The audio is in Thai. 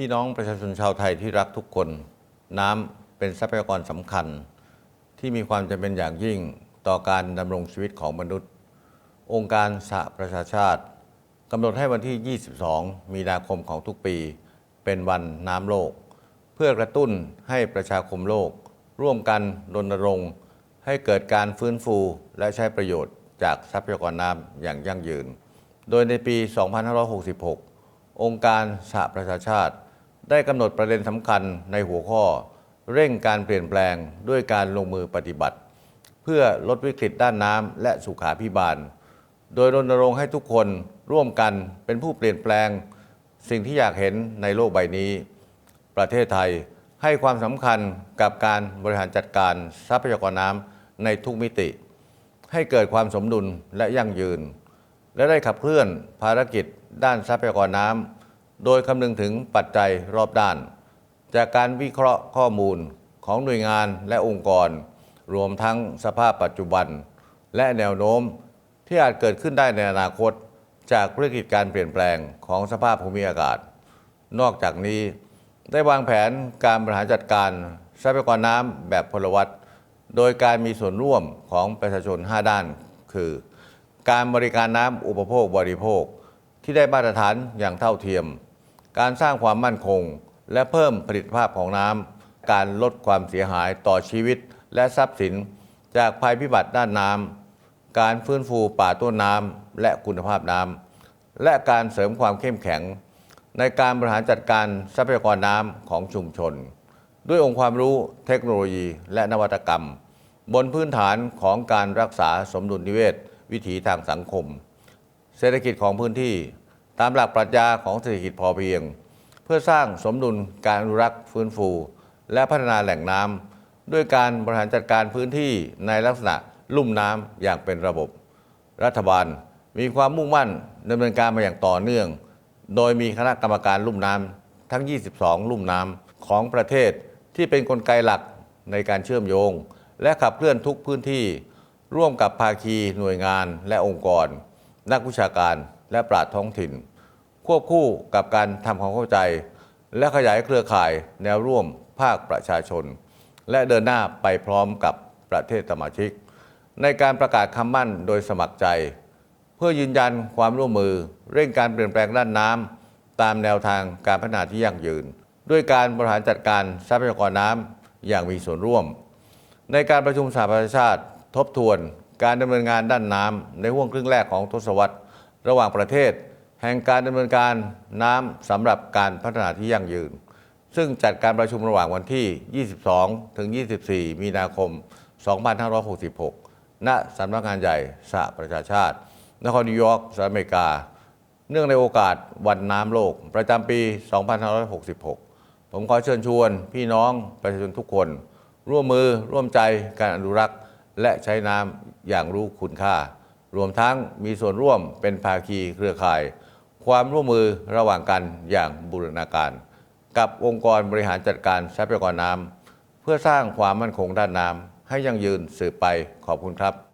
พี่น้องประชาชนชาวไทยที่รักทุกคน น้ำเป็นทรัพยากรสำคัญ ที่มีความจำเป็นอย่างยิ่งต่อการดำรงชีวิตของมนุษย์ องค์การสหประชาชาติกำหนดให้วันที่ 22 มีนาคมของทุกปี เป็นวันน้ำโลก เพื่อกระตุ้นให้ประชาคมโลก ร่วมกันรณรงค์ให้เกิดการฟื้นฟูและใช้ประโยชน์จากทรัพยากรน้ำอย่างยั่งยืน โดยในปี 2566 องค์การสหประชาชาติ ได้กำหนดประเด็นสำคัญในหัวข้อ เร่งการเปลี่ยนแปลงด้วยการลงมือปฏิบัติ เพื่อลดวิกฤตด้านน้ำและสุขาพิบาล โดยรณรงค์ให้ทุกคนร่วมกันเป็นผู้เปลี่ยนแปลง สิ่งที่อยากเห็นในโลกใบนี้ ประเทศไทยให้ความสำคัญกับการบริหารจัดการทรัพยากรน้ำในทุกมิติ ให้เกิดความสมดุลและยั่งยืน และได้ขับเคลื่อนภารกิจด้านทรัพยากรน้ำ โดยคำนึงถึงปัจจัยรอบด้าน จากการวิเคราะห์ข้อมูลของหน่วยงานและองค์กร รวมทั้งสภาพปัจจุบัน และแนวโน้มที่อาจเกิดขึ้นได้ในอนาคต จากวิกฤตการเปลี่ยนแปลงของสภาพภูมิอากาศ นอกจากนี้ ได้วางแผนการบริหารจัดการทรัพยากรน้ำแบบพลวัตโดยการมีส่วนร่วมของประชาชน 5 ด้าน คือ การบริการน้ำอุปโภคบริโภค ที่ได้มาตรฐานอย่างเท่าเทียม การสร้างความมั่นคง และเพิ่มผลิตภาพของน้ำการลดความเสียหายต่อชีวิตและทรัพย์สิน จากภัยพิบัติด้านน้ำการฟื้นฟูป่าต้นน้ำและคุณภาพน้ำและการเสริมความเข้มแข็ง ในการบริหารจัดการทรัพยากรน้ำของชุมชน ด้วยองค์ความรู้เทคโนโลยีและนวัตกรรม บนพื้นฐานของการรักษาสมดุลนิเวศ วิถีทางสังคม เศรษฐกิจของพื้นที่ ตามหลักปรัชญาของเศรษฐกิจพอเพียง เพื่อสร้างสมดุลการอนุรักษ์ฟื้นฟู และพัฒนาแหล่งน้ำด้วยการบริหารจัดการพื้นที่ในลักษณะลุ่มน้ำอย่างเป็นระบบ รัฐบาลมีความมุ่งมั่นดำเนินการมาอย่างต่อเนื่อง โดยมีคณะกรรมการลุ่มน้ำทั้ง 22 ลุ่มน้ำของประเทศที่เป็นนกลไกหลักในการเชื่อมโยง และขับเคลื่อนทุกพื้นที่ ร่วมกับภาคีหน่วยงานและองค์กร นักวิชาการ และปราชญ์ท้องถิ่น ควบคู่กับการทำความเข้าใจ และขยายเครือข่ายแนวร่วมภาคประชาชน และเดินหน้าไปพร้อมกับประเทศสมาชิก ในการประกาศคำมั่นโดยสมัครใจ เพื่อยืนยันความร่วมมือเร่งการเปลี่ยนแปลงด้านน้ำตามแนวทางการพัฒนาที่ยั่งยืน ด้วยการบริหารจัดการทรัพยากรน้ำอย่างมีส่วนร่วม ในการประชุมสหประชาชาติทบทวนการดำเนินงานด้านน้ำในห่วงครึ่งแรกของทศวรรษ ระหว่างประเทศ แห่งการดำเนินการน้ำสำหรับการพัฒนาที่ยั่งยืน ซึ่งจัดการประชุมระหว่างวันที่ 22 ถึง 24 มีนาคม 2566 ณสำนักงานใหญ่สหประชาชาติ นครนิวยอร์กสหรัฐอเมริกา เนื่องในโอกาสวันน้ำโลก ประจำปี 2566 ผมขอเชิญชวนพี่น้องประชาชนทุกคน ร่วมมือร่วมใจการอนุรักษ์ และใช้น้ำอย่างรู้คุณค่า รวมทั้งมีส่วนร่วมเป็นภาคีเครือข่าย ความร่วมมือระหว่างกันอย่างบูรณาการ กับองค์กรบริหารจัดการทรัพยากรน้ำเพื่อสร้างความมั่นคงด้านน้ำให้ยั่งยืนสืบไปขอบคุณครับ